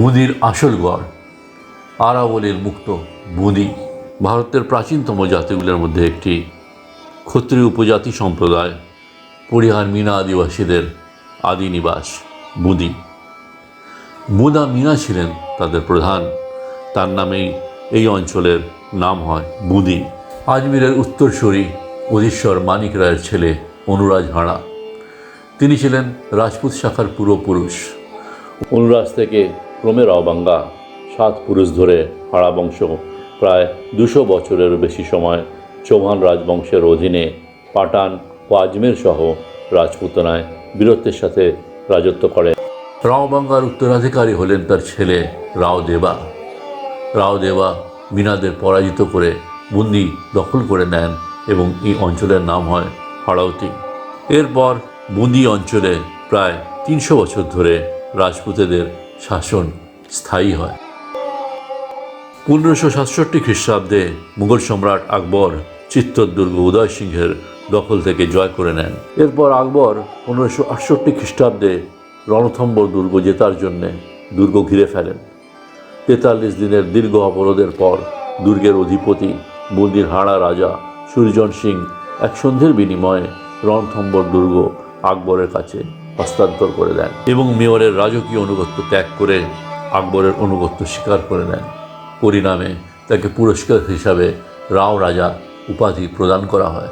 বুঁদির আসল গড়, আরাবলীর মুক্ত বুঁদি ভারতের প্রাচীনতম জাতিগুলোর মধ্যে একটি ক্ষত্রিয় উপজাতি সম্প্রদায় পরিহার মিনা আদিবাসীদের আদি নিবাস বুঁদি বুদা মিনা ছিলেন তাদের প্রধান, তার নামেই এই অঞ্চলের নাম হয় বুঁদি আজমিরের উত্তরসূরি অধীশ্বর মানিক রায়ের ছেলে অনুরাজ হাঁড়া। তিনি ছিলেন রাজপুত শাখার পূর্বপুরুষ অনুরাজ থেকে ক্রমে রাওবাঙ্গা সাত পুরুষ ধরে হাড়া বংশ। প্রায় দুশো বছরেরও বেশি সময় চৌহান রাজবংশের অধীনে পাটান ও আজমের সহ রাজপুতনায় বীরত্বের সাথে রাজত্ব করে। রাওবাঙ্গার উত্তরাধিকারী হলেন তার ছেলে রাও দেবা। রাও দেবা মিনাদের পরাজিত করে বুন্দি দখল করে নেন এবং এই অঞ্চলের নাম হয় হাড়াউতি এরপর বুন্দি অঞ্চলে প্রায় তিনশো বছর ধরে রাজপুতেদের শাসন স্থায়ী হয়। পনেরোশো সাতষট্টি খ্রিস্টাব্দে মুঘল সম্রাট আকবর চিত্তর দুর্গ উদয় সিংহের দখল থেকে জয় করে নেন। এরপর আকবর পনেরোশো আটষট্টি খ্রিস্টাব্দে রণথম্বর দুর্গ জেতার জন্যে দুর্গ ঘিরে ফেলেন। তেতাল্লিশ দিনের দীর্ঘ অবরোধের পর দুর্গের অধিপতি বুন্দির হাড়া রাজা সূর্যন সিং এক সন্ধ্যের বিনিময়ে রণথম্বর দুর্গ আকবরের কাছে হস্তান্তর করে দেন এবং মেয়রের রাজকীয় অনুগত্য ত্যাগ করে আকবরের অনুগত্য স্বীকার করে নেন। পরিণামে তাকে পুরস্কার হিসাবে রাও রাজা উপাধি প্রদান করা হয়।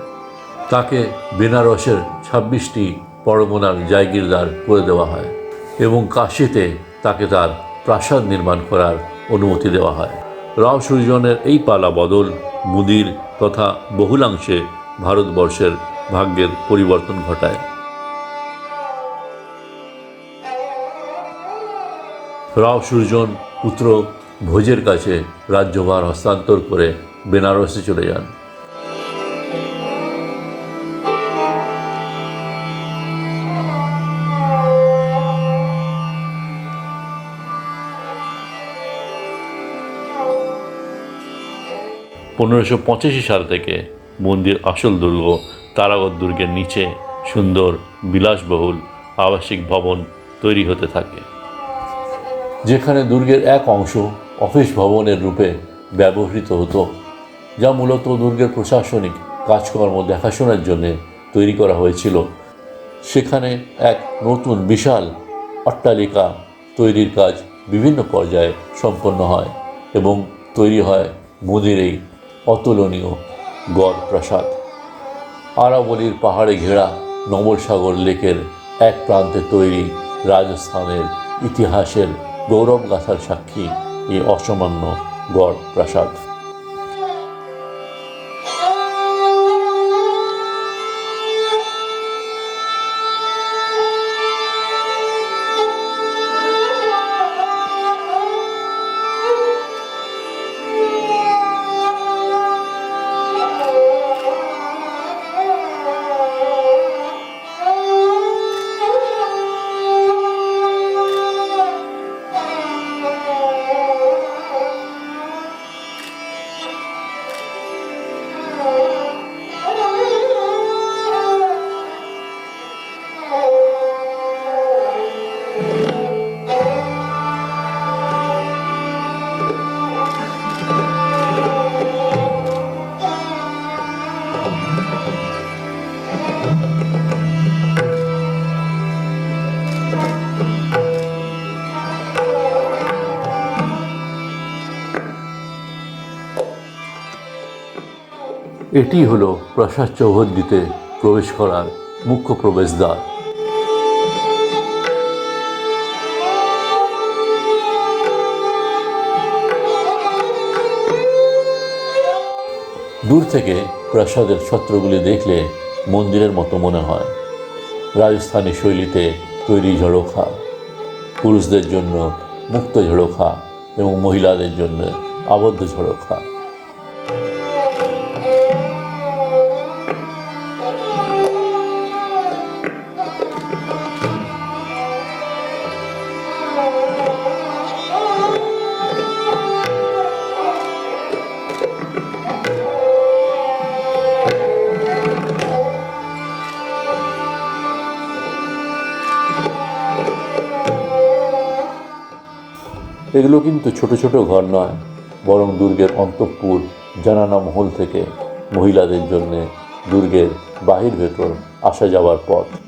তাকে বেনারসের ছাব্বিশটি পরগনার জায়গিরদার করে দেওয়া হয় এবং কাশিতে তাকে তার প্রাসাদ নির্মাণ করার অনুমতি দেওয়া হয়। রাও সূর্যনের এই পালা বদল মুদির তথা বহুলাংশে ভারতবর্ষের ভাগ্যের পরিবর্তন ঘটায়। রাও সূর্যন পুত্র ভোজের কাছে রাজ্যভার হস্তান্তর করে বেনারসে চলে যান। পনেরোশো পঁচাশি সাল থেকে মন্দির আসল দুর্গ তারাগড় দুর্গের নিচে সুন্দর বিলাসবহুল আবাসিক ভবন তৈরি হতে থাকে। যেখানে দুর্গের এক অংশ অফিস ভবনের রূপে ব্যবহৃত হতো, যা মূলত দুর্গের প্রশাসনিক কাজকর্ম দেখাশোনার জন্য তৈরি করা হয়েছিল। সেখানে এক নতুন বিশাল অট্টালিকা তৈরির কাজ বিভিন্ন পর্যায়ে সম্পন্ন হয় এবং তৈরি হয় মোদির এই অতুলনীয় গড় প্রাসাদ। আরাবলীর পাহাড়ে ঘেরা নবলসাগর লেকের এক প্রান্তে তৈরি রাজস্থানের ইতিহাসের গৌরবগাথার সাক্ষী এই অসামান্য গড় প্রাসাদ এটি হলো প্রাসাদ চৌহদ্দিতে প্রবেশ করার মুখ্য প্রবেশদ্বার। দূর থেকে প্রাসাদের ছত্রগুলি দেখলে মন্দিরের মতো মনে হয়। রাজস্থানী শৈলীতে তৈরি ঝড়োখা পুরুষদের জন্য মুক্ত ঝড়োখা এবং মহিলাদের জন্য আবদ্ধ ঝড়োখা এগুলো কিন্তু ছোট ছোট ঘর নয়, বরং দুর্গের অন্তঃপুর, জানানা মহল থেকে মহিলাদের জন্যে দুর্গের বাহির ভেতর আসা যাওয়ার পথ।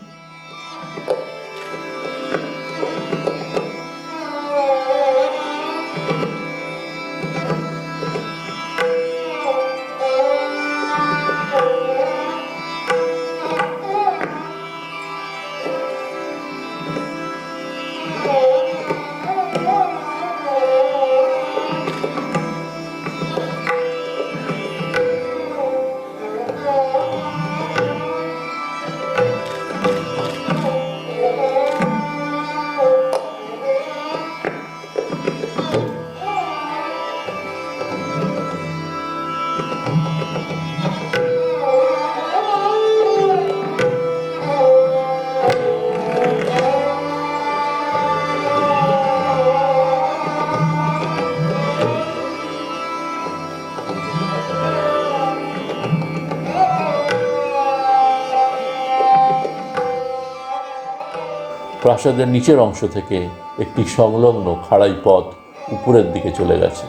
প্রাসাদের নিচের অংশ থেকে একটি সংলগ্ন খাড়াই পথ উপরের দিকে চলে গেছে।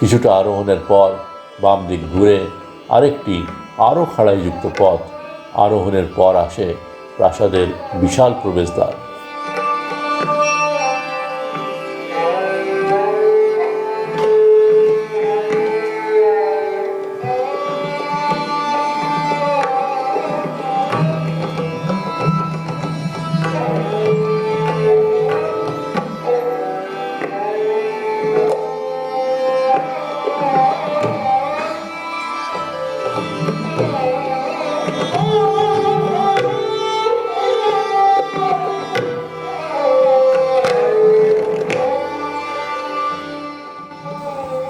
কিছুটা আরোহণের পর বাম দিক ঘুরে আরেকটি আরও খাড়াইযুক্ত পথ আরোহণের পর আসে প্রাসাদের বিশাল প্রবেশদ্বার।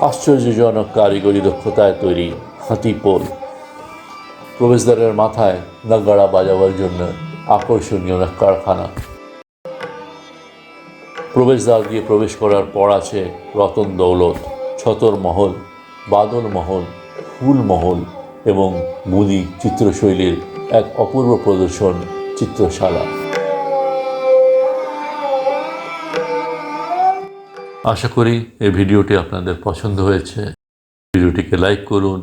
আশ্চর্যজনক কারিগরি দক্ষতায় তৈরি হাতিপোল প্রবেশদ্বারের মাথায় নাগাড়া বাজাবার জন্য আকর্ষণীয় এক কারখানা। প্রবেশদ্বার দিয়ে প্রবেশ করার পর আছে রতন দৌলত, ছতর মহল, বাদল মহল, ফুল মহল এবং মুনি চিত্রশৈলীর এক অপূর্ব প্রদর্শন চিত্রশালা। আশা করি এই ভিডিওটি আপনাদের পছন্দ হয়েছে। ভিডিওটিকে লাইক করুন,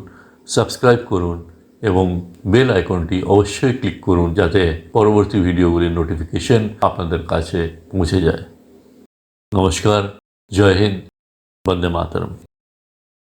সাবস্ক্রাইব করুন এবং বেল আইকনটি অবশ্যই ক্লিক করুন যাতে পরবর্তী ভিডিওগুলির নোটিফিকেশন আপনাদের কাছে পৌঁছে যায়। নমস্কার, জয় হিন্দ, বন্দে মাতরম।